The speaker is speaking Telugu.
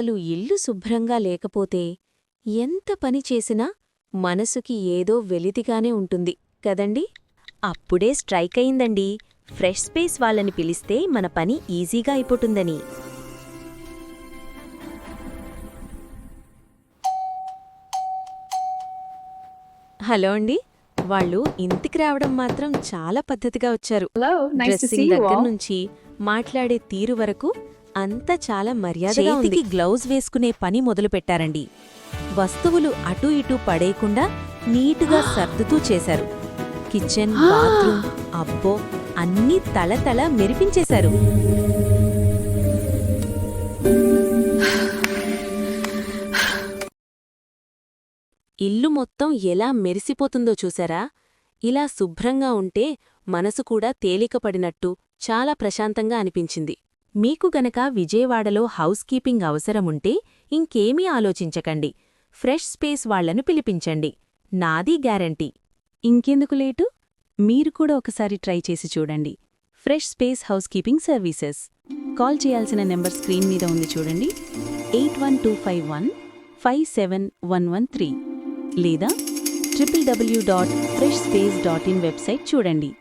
అసలు ఇల్లు శుభ్రంగా లేకపోతే ఎంత పని చేసినా మనసుకి ఏదో వెలితిగానే ఉంటుంది కదండి? అప్పుడే స్ట్రైక్ అయిందండి. ఫ్రెష్ స్పేస్ వాళ్ళని పిలిస్తే మన పని ఈజీగా అయిపోతుందని. హలో అండి. వాళ్ళు ఇంటికి రావడం మాత్రం చాలా పద్ధతిగా వచ్చారు. డ్రెస్సింగ్ దగ్గర. నుంచి మాట్లాడే తీరు వరకు అంతా చాలా మర్యాదగా ఉంది. చేతికి గ్లౌజ్ వేసుకునే పని మొదలుపెట్టారండి. వస్తువులు అటూ ఇటూ పడేయకుండా నీటుగా సర్దుతూ చేశారు. కిచెన్ బాత్రూమ్ అబ్బో అన్నీ తళతళ మెరిపించేశారు. ఇల్లు మొత్తం ఎలా మెరిసిపోతుందో చూసారా ఇలా శుభ్రంగా ఉంటే మనసు కూడా తేలికపడినట్టు చాలా ప్రశాంతంగా అనిపించింది. మీకు గనక విజయవాడలో హౌస్ కీపింగ్ అవసరముంటే ఇంకేమీ ఆలోచించకండి. ఫ్రెష్ స్పేస్ వాళ్ళను పిలిపించండి. నాది గ్యారంటీ. ఇంకెందుకు లేటు? మీరు కూడా ఒకసారి ట్రై చేసి చూడండి. Fresh space house keeping services. Call చేయాల్సిన నెంబర్ స్క్రీన్ మీద ఉంది చూడండి. Eight one two five one five seven one one three లేదా triple W dot fresh space dot in website చూడండి.